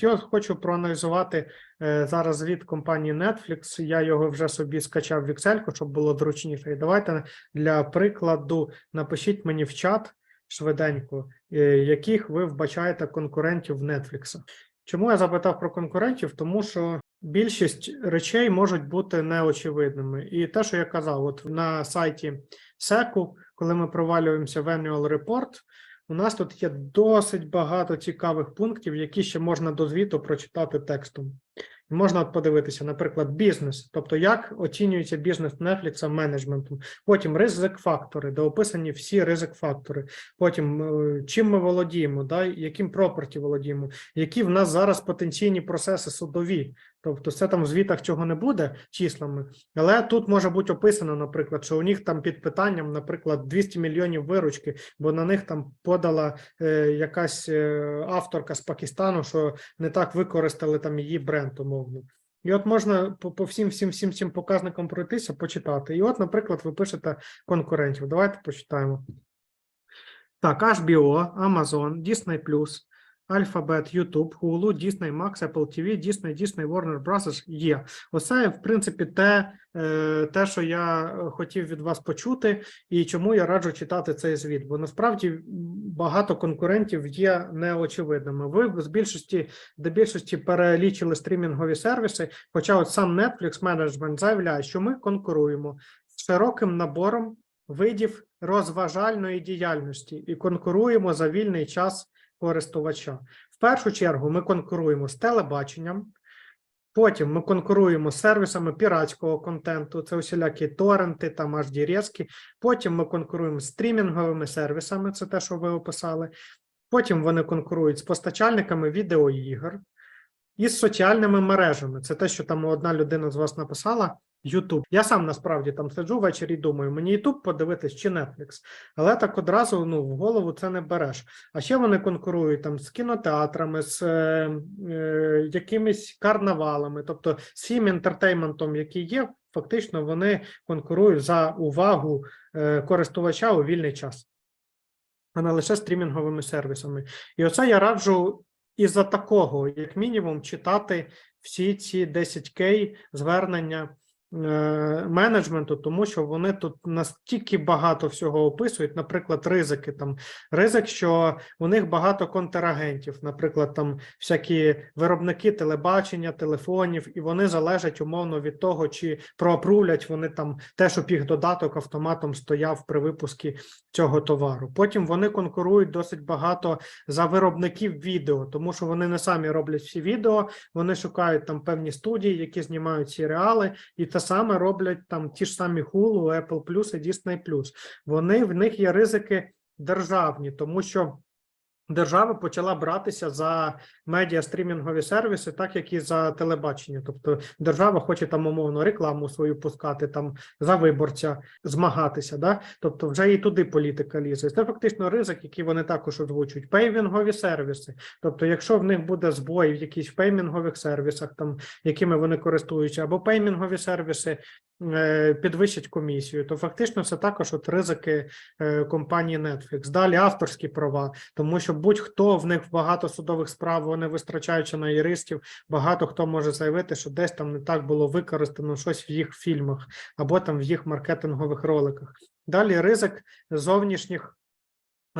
Я хочу проаналізувати е, зараз звіт компанії Netflix. Я його вже собі скачав в Excel, щоб було зручніше. І давайте для прикладу напишіть мені в чат швиденько, е, яких ви вбачаєте конкурентів Netflix. Чому я запитав про конкурентів? Тому що більшість речей можуть бути неочевидними. І те, що я казав, от на сайті SECU, коли ми провалюємося в Annual Report, у нас тут є досить багато цікавих пунктів, які ще можна до звіту прочитати текстом. Можна от подивитися, наприклад, бізнес, тобто як оцінюється бізнес Netflix менеджментом. Потім ризик-фактори, де описані всі ризик-фактори. Потім е, чим ми володіємо, да, яким проперті володіємо, які в нас зараз потенційні процеси судові. Тобто, це там в звітах чого не буде числами, але тут може бути описано, наприклад, що у них там під питанням, наприклад, 200 мільйонів виручки, бо на них там подала е, якась е, авторка з Пакистану, що не так використали там її бренд умовно. І от можна по, по всім всім всім всім показникам пройтися, почитати. І от, наприклад, ви пишете конкурентів. Давайте почитаємо. Так, HBO, Amazon, Disney+, Alphabet, YouTube, Hulu, Disney, Max, Apple TV, Disney, Disney, Warner Bros. є. Оце, в принципі, те, е, те, що я е, хотів від вас почути, і чому я раджу читати цей звіт. Бо насправді багато конкурентів є неочевидними. Ви з більшості до більшості перелічили стрімінгові сервіси. Хоча, от сам Netflix Management заявляє, що ми конкуруємо з широким набором видів розважальної діяльності і конкуруємо за вільний час користувача. В першу чергу ми конкуруємо з телебаченням, потім ми конкуруємо з сервісами піратського контенту, це усілякі торренти, там HD-резки. Потім ми конкуруємо з стрімінговими сервісами, це те, що ви описали. Потім вони конкурують з постачальниками відеоігр і з соціальними мережами. Це те, що там одна людина з вас написала. YouTube. Я сам насправді там сиджу ввечері і думаю, мені YouTube подивитись чи Netflix. Але так одразу ну, в голову це не береш. А ще вони конкурують там з кінотеатрами, з е, е, якимись карнавалами, тобто з всім інтертейментом, який є, фактично вони конкурують за увагу е, користувача у вільний час, а не лише стрімінговими сервісами. І оце я раджу із-за такого, як мінімум, читати всі ці 10К звернення е, менеджменту, тому що вони тут настільки багато всього описують, наприклад, ризики там. Ризик, що у них багато контрагентів, наприклад, там всякі виробники телебачення, телефонів, і вони залежать умовно від того, чи проапрувлять вони там те, щоб їх додаток автоматом стояв при випуску цього товару. Потім вони конкурують досить багато за виробників відео, тому що вони не самі роблять всі відео, вони шукають там певні студії, які знімають серіали, і те саме роблять там ті ж самі Hulu, Apple Plus і Disney+. Вони в них є ризики державні, тому що держава почала братися за медіа-стрімінгові сервіси, так як і за телебачення. Тобто держава хоче там умовно рекламу свою пускати, там за виборця змагатися. Да? Тобто вже і туди політика лізе. Це фактично ризик, який вони також озвучують. Пейвінгові сервіси. Тобто, якщо в них буде збой в якісь пеймінгових сервісах, там якими вони користуються, або пеймінгові сервіси підвищать комісію, то фактично це також от ризики е, компанії Netflix. Далі авторські права, тому що будь-хто в них багато судових справ, вони вистачаючи на юристів, багато хто може заявити, що десь там не так було використано щось в їх фільмах або там в їх маркетингових роликах. Далі ризик зовнішніх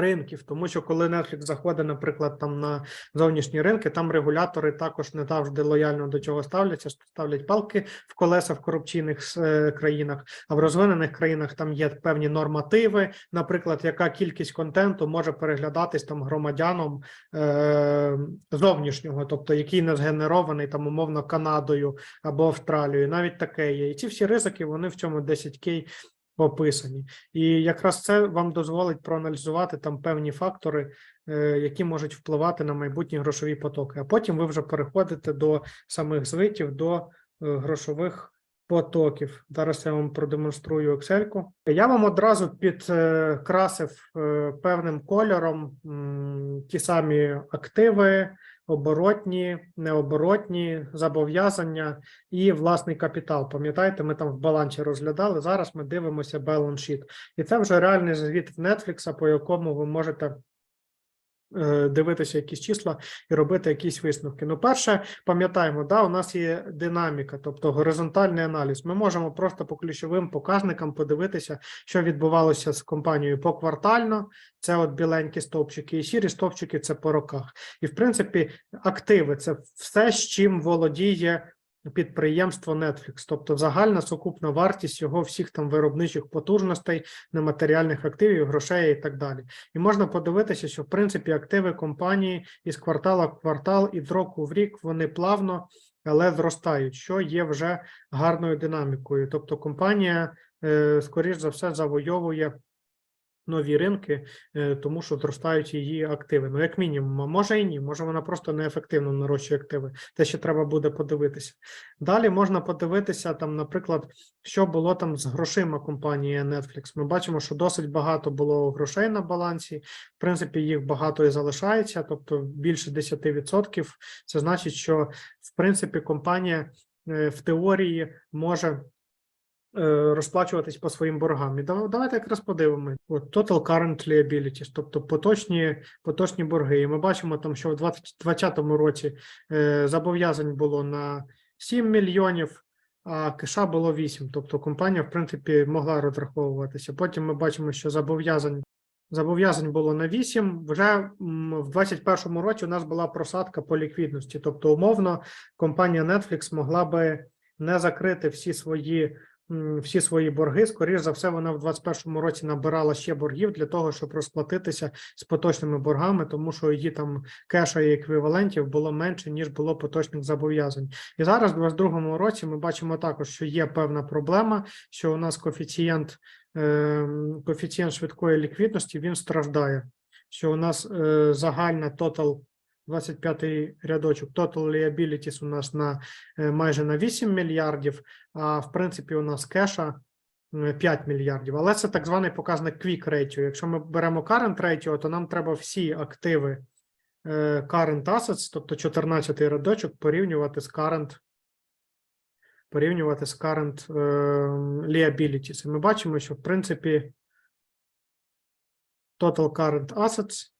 ринків, тому що коли Netflix заходить, наприклад, там на зовнішні ринки, там регулятори також не завжди лояльно до чого ставляться, ставлять палки в колеса в корупційних е, країнах, а в розвинених країнах там є певні нормативи, наприклад, яка кількість контенту може переглядатись там громадянам е, зовнішнього, тобто який не згенерований там умовно Канадою або Австралією, навіть таке є. І ці всі ризики вони в цьому 10К описані. І якраз це вам дозволить проаналізувати там певні фактори, е, які можуть впливати на майбутні грошові потоки. А потім ви вже переходите до самих звитів, до е, грошових потоків. Зараз я вам продемонструю Excel. Я вам одразу підкрасив е, певним кольором ті самі активи, оборотні, необоротні, зобов'язання і власний капітал. Пам'ятаєте, ми там в балансі розглядали. Зараз ми дивимося sheet. І це вже реальний звіт Netflix, по якому ви можете дивитися якісь числа і робити якісь висновки. Ну, перше, пам'ятаємо, да, у нас є динаміка, тобто горизонтальний аналіз. Ми можемо просто по ключовим показникам подивитися, що відбувалося з компанією поквартально. Це от біленькі стовпчики, і сірі стовпчики це по роках. І в принципі, активи це все, з чим володіє підприємство Netflix, тобто загальна сукупна вартість його всіх там виробничих потужностей, нематеріальних активів, грошей і так далі. І можна подивитися, що в принципі активи компанії із квартала в квартал і з року в рік вони плавно, але зростають, що є вже гарною динамікою. Тобто компанія, е, скоріш за все, завойовує нові ринки, е, тому що зростають її активи. Ну, як мінімум, а може і ні, може вона просто неефективно нарощує активи. Те ще треба буде подивитися. Далі можна подивитися там, наприклад, що було там з грошима компанії Netflix. Ми бачимо, що досить багато було грошей на балансі. В принципі, їх багато і залишається, тобто більше 10%. Це значить, що в принципі компанія е, в теорії може розплачуватись по своїм боргам. І дав- давайте якраз подивимось. От Total Current Liabilities, тобто поточні, поточні борги. І ми бачимо там, що в 2020 році е, зобов'язань було на 7 мільйонів, а кеша було 8. Тобто компанія, в принципі, могла розраховуватися. Потім ми бачимо, що зобов'язань Зобов'язань було на 8. Вже в 2021 році у нас була просадка по ліквідності. Тобто, умовно, компанія Netflix могла би не закрити всі свої, всі свої борги. Скоріше за все, вона в 2021 році набирала ще боргів для того, щоб розплатитися з поточними боргами, тому що її там кеша і еквівалентів було менше, ніж було поточних зобов'язань. І зараз, в 2022 році, ми бачимо також, що є певна проблема, що у нас коефіцієнт ем, коефіцієнт швидкої ліквідності він страждає. Що у нас е, загальна total 25 рядочок, total liabilities у нас на е, майже на 8 мільярдів, а в принципі у нас кеша е, 5 мільярдів. Але це так званий показник quick ratio. Якщо ми беремо current ratio, то нам треба всі активи е, current assets, тобто 14 рядочок, порівнювати з current порівнювати з current е, liabilities. І ми бачимо, що в принципі total current assets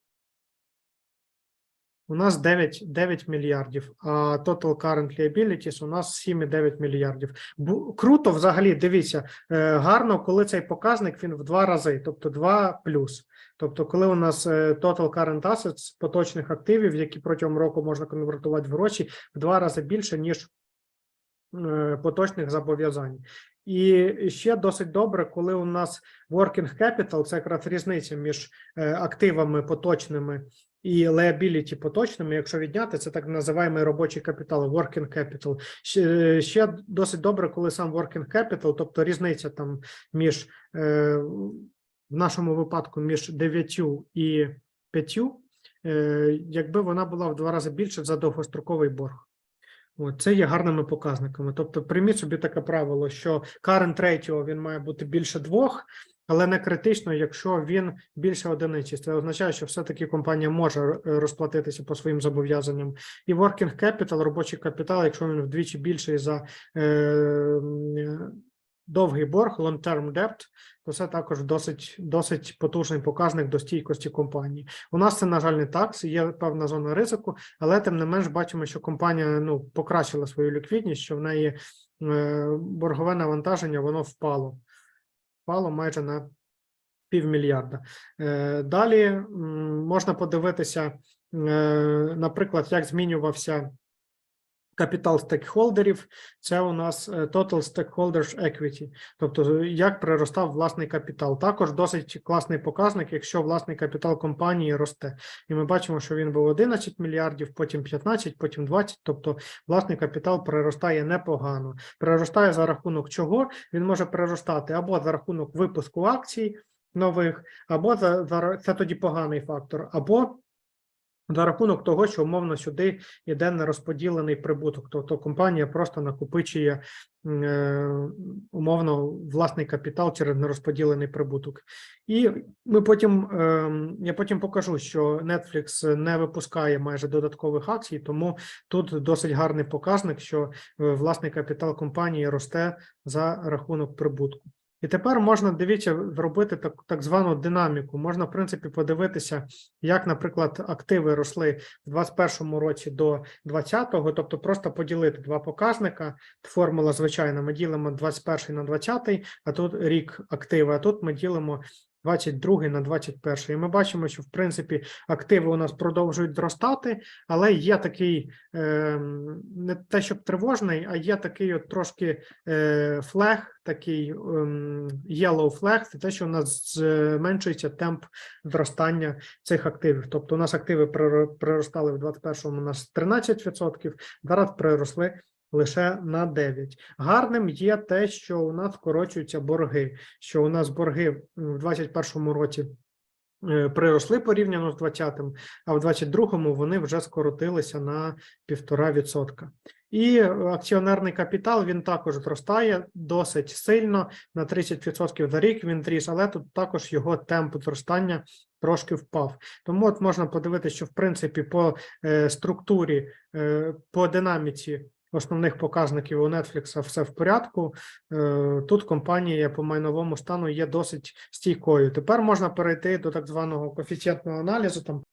у нас 9, 9 мільярдів, а total current liabilities у нас 7,9 мільярдів. Бу- Круто взагалі, дивіться, е, гарно, коли цей показник він в два рази, тобто 2 плюс. Тобто, коли у нас е, total current assets поточних активів, які протягом року можна конвертувати в гроші, в два рази більше, ніж е, поточних зобов'язань. І ще досить добре, коли у нас working capital, це якраз різниця між активами поточними і liability поточними. Якщо відняти, це так називаємо робочий капітал, working capital. Ще, досить добре, коли сам working capital, тобто різниця там між е, в нашому випадку між 9 і 5, е, якби вона була в два рази більше за довгостроковий борг. От, це є гарними показниками. Тобто, прийміть собі таке правило, що current ratio він має бути більше двох, але не критично, якщо він більше одиниці. Це означає, що все-таки компанія може е, розплатитися по своїм зобов'язанням. І working capital, робочий капітал, якщо він вдвічі більший за е, довгий борг, long-term debt, то це також досить, досить потужний показник до стійкості компанії. У нас це, на жаль, не так, є певна зона ризику, але тим не менш бачимо, що компанія ну, покращила свою ліквідність, що в неї е, боргове навантаження воно впало. Впало майже на півмільярда. Е, Далі можна подивитися, е, наприклад, як змінювався капітал стейкхолдерів. Це у нас е, Total Stakeholders Equity, тобто як приростав власний капітал. Також досить класний показник, якщо власний капітал компанії росте. І ми бачимо, що він був 11 мільярдів, потім 15, потім 20, тобто власний капітал приростає непогано. Приростає за рахунок чого? Він може приростати або за рахунок випуску акцій нових, або за, за це тоді поганий фактор, або за рахунок того, що умовно сюди йде нерозподілений прибуток, тобто компанія просто накопичує е, умовно власний капітал через нерозподілений прибуток. І ми потім ем, я потім покажу, що Netflix не випускає майже додаткових акцій, тому тут досить гарний показник, що е, власний капітал компанії росте за рахунок прибутку. І тепер можна, дивіться, зробити так, так звану динаміку. Можна, в принципі, подивитися, як, наприклад, активи росли в 2021 році до 2020, тобто просто поділити два показника. Формула звичайна, ми ділимо 21 на 20, а тут рік активи, а тут ми ділимо 22 на 21. І ми бачимо, що в принципі активи у нас продовжують зростати, але є такий ем, не те, щоб тривожний, а є такий от трошки е, флег, такий ем, yellow flag, це те, що у нас зменшується темп зростання цих активів. Тобто у нас активи приро- приростали в 21-му на 13%, зараз приросли лише на 9. Гарним є те, що у нас скорочуються борги, що у нас борги в 2021 році е, приросли порівняно з 20-м, а в 22-му вони вже скоротилися на 1,5%. І акціонерний капітал він також зростає досить сильно на 30% за рік він зріс, але тут також його темп зростання трошки впав. Тому от можна подивитися, що в принципі по е, структурі, е, по динаміці основних показників у Netflix все в порядку. Е, Тут компанія по майновому стану є досить стійкою. Тепер можна перейти до так званого коефіцієнтного аналізу. Там